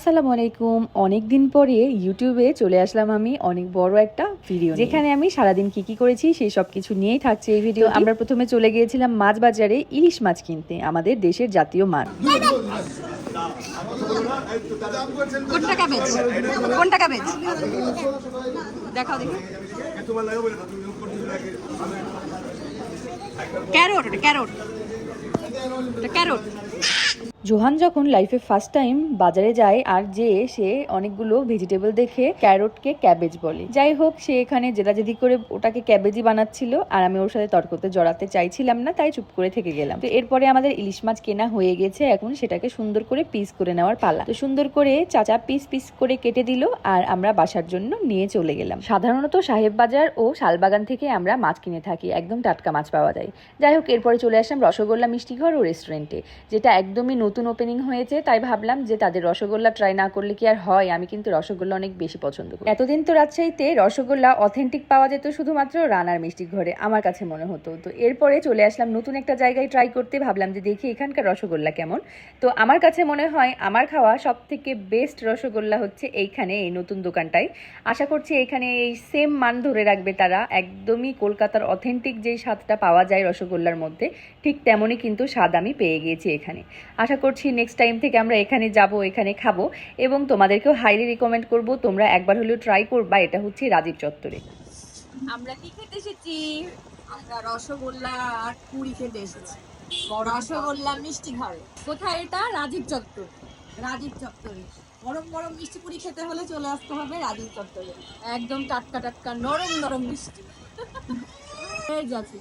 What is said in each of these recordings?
আসসালামু আলাইকুম অনেক দিন পরে ইউটিউবে চলে আসলাম আমি অনেক বড় একটা ভিডিও যেখানে আমি সারাদিন কি কি করেছি সেই সব কিছু নিয়েই থাকছে এই ভিডিও আমরা প্রথমে চলে গিয়েছিলাম মাছ বাজারে ইলিশ মাছ কিনতে আমাদের দেশের জাতীয় মাছ। কোনটা ক্যাবেজ কোনটা ক্যাবেজ দেখাও দেখি। ক্যারোট ওটা ক্যারোট ক্যারোট জোহান যখন লাইফে ফার্স্ট টাইম বাজারে যায় আর যে সে অনেকগুলো ভেজিটেবল দেখে ক্যারোটকে ক্যাবেজ বলে। যাই হোক, সে এখানে জেদাজেদি করে ওটাকে ক্যাবেজই বানাচ্ছিল আর আমি ওর সাথে তর্কতে জড়াতে চাইছিলাম না, তাই চুপ করে থেকে গেলাম। তো এরপরে আমাদের ইলিশ মাছ কেনা হয়ে গেছে, এখন সেটাকে সুন্দর করে পিস করে নেওয়ার পালা। তো সুন্দর করে চাচা পিস পিস করে কেটে দিল আর আমরা বাসার জন্য নিয়ে চলে গেলাম। সাধারণত সাহেব বাজার ও শালবাগান থেকে আমরা মাছ কিনে থাকি, একদম টাটকা মাছ পাওয়া যায়। যাই হোক, এরপরে চলে আসলাম রসগোল্লা মিষ্টি ঘর ও রেস্টুরেন্টে যেটা একদমই নতুন ওপেনিং হয়েছে, তাই ভাবলাম যে তাদের রসগোল্লা ট্রাই না করলে কি আর হয়? আমি কিন্তু রসগোল্লা অনেক বেশি পছন্দ করি। এতদিন তো রাজশাহীতে রসগোল্লা অথেন্টিক পাওয়া যেত শুধুমাত্র রানার মিষ্টি ঘরে, আমার কাছে মনে হতো। তো এরপরে চলে আসলাম নতুন একটা জায়গায় ট্রাই করতে, ভাবলাম যে দেখি এখানকার রসগোল্লা কেমন। তো আমার কাছে মনে হয় আমার খাওয়া সব থেকে বেস্ট রসগোল্লা হচ্ছে এইখানে, এই নতুন দোকানটায়। আশা করছি এখানে এই সেম মান ধরে রাখবে তারা। একদমই কলকাতার অথেন্টিক যেই স্বাদটা পাওয়া যায় রসগোল্লার মধ্যে, ঠিক তেমনই কিন্তু স্বাদ আমি পেয়ে গিয়েছি এখানে। আশা করছি নেক্সট টাইম থেকে আমরা এখানে যাব, এখানে খাব এবং তোমাদেরকেও হাইলি রিকমেন্ড করব, তোমরা একবার হলেও ট্রাই করবা, এটা হচ্ছে রাজীব চত্বরে। আমরা কি খেতে এসেছি? আমরা রসগোল্লা আর পুরি খেতে এসেছি। রসগোল্লা মিষ্টি ঘরে। কোথায় এটা? রাজীব চত্বর। রাজীব চত্বরে। গরম গরম মিষ্টি পুরি খেতে হলে চলে আসতে হবে রাজীব চত্বরে। একদম টাটকা টাটকা নরম নরম মিষ্টি। যাচ্ছে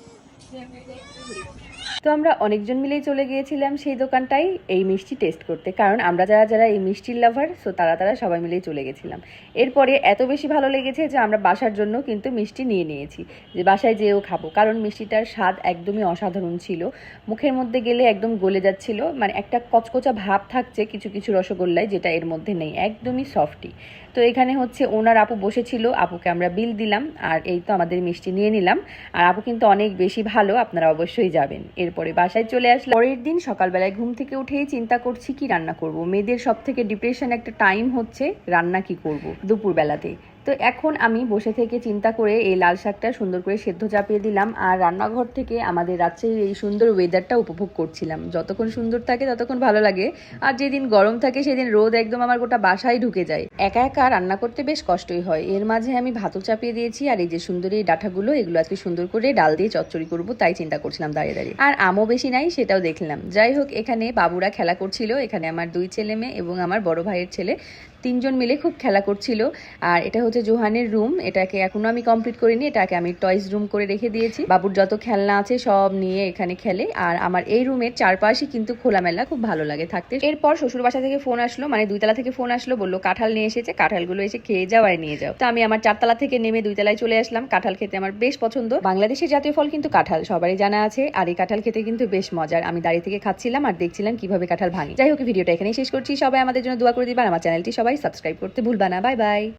তো আমরা অনেকজন মিলেই চলে গিয়েছিলাম সেই দোকানটাই এই মিষ্টি টেস্ট করতে। কারণ আমরা যারা যারা এই মিষ্টির লাভার সো তারা তারা সবাই মিলেই চলে গেছিলাম। এরপরে এত বেশি ভালো লেগেছে যে আমরা বাসার জন্য কিন্তু মিষ্টি নিয়ে নিয়েছি। যে বাসায় যেয়েও খাব। কারণ মিষ্টিটার স্বাদ একদমই অসাধারণ ছিল। মুখের মধ্যে গেলে একদম গলে যাচ্ছিল। মানে একটা কচকচা ভাব থাকছে কিছু কিছু রসগোল্লায় যেটা এর মধ্যে নেই। একদমই সফটি তো এখানে হচ্ছে ওনার আপু বসেছিল। আপুকে আমরা বিল দিলাম। আর এই তো আমাদের মিষ্টি নিয়ে নিলাম। আর আপু কিন্তু অনেক বেশি ভালো। আপনারা অবশ্যই যাবেন। এরপরে বাসায় চলে আসলাম। পরের দিন সকালবেলায় ঘুম থেকে উঠেই চিন্তা করছি, কি রান্না করব? মেয়েদের সব থেকে ডিপ্রেশন একটা টাইম হচ্ছে, রান্না কি করব? দুপুরবেলাতে। তো এখন আমি বসে থেকে চিন্তা করে এই লাল শাকটা সুন্দর করে সেদ্ধ চাপিয়ে দিলাম, আর রান্নাঘর থেকে আমাদের রাজশাহীর এই সুন্দর ওয়েদারটা উপভোগ করছিলাম। যতক্ষণ সুন্দর থাকে ততক্ষণ ভালো লাগে, আর যেদিন গরম থাকে সেদিন রোদ একদম আমার গোটা বাসায় ঢুকে যায়। একা একা রান্না করতে বেশ কষ্টই হয়। এর মাঝে আমি ভাতও চাপিয়ে দিয়েছি, আর এই যে সুন্দর এই ডাঁটাগুলো, এগুলো আজকে সুন্দর করে ডাল দিয়ে চচ্চড়ি করব, তাই চিন্তা করছিলাম দাঁড়িয়ে দাঁড়িয়ে। আর আমও বেশি নাই, সেটাও দেখলাম। যাই হোক, এখানে বাবুরা খেলা করছিল। এখানে আমার দুই ছেলে মেয়ে এবং আমার বড় ভাইয়ের ছেলে। তিনজন মিলে খুব খেলা করছিল। আর এটা হচ্ছে জোহানের রুম এটাকে এখনও আমি কমপ্লিট করিনি, এটাকে আমি টয়স রুম করে রেখে দিয়েছি। বাবুর যত খেলনা আছে সব নিয়ে এখানে খেলে। আর আমার এই রুমের চারপাশে কিন্তু খোলামেলা, খুব ভালো লাগে থাকতে। এরপর শ্বশুর বাসা থেকে ফোন আসলো মানে দুইতলা থেকে ফোন আসলো, বলল, কাঁঠাল নিয়ে এসেছে, কাঁঠালগুলো এসে খেয়ে যাও আর নিয়ে যাও। তো আমি আমার চারতলা থেকে নেমে দুইতলায় চলে আসলাম। কাঁঠাল খেতে আমার বেশ পছন্দ। বাংলাদেশের জাতীয় ফল কিন্তু কাঁঠাল, সবারই জানা আছে। আর এই কাঁঠাল খেতে কিন্তু বেশ মজার। আমি দাঁড়িয়ে থেকে খাচ্ছিলাম আর দেখছিলাম কীভাবে কাঁঠাল ভাঙি। যাই হোক ভিডিওটা এখানেই শেষ করছি। সবাই আমাদের জন্য দোয়া করে দিবা আর আমার চ্যানেলটি সবাই সাবস্ক্রাইব করতে ভুলবা না। Bye bye.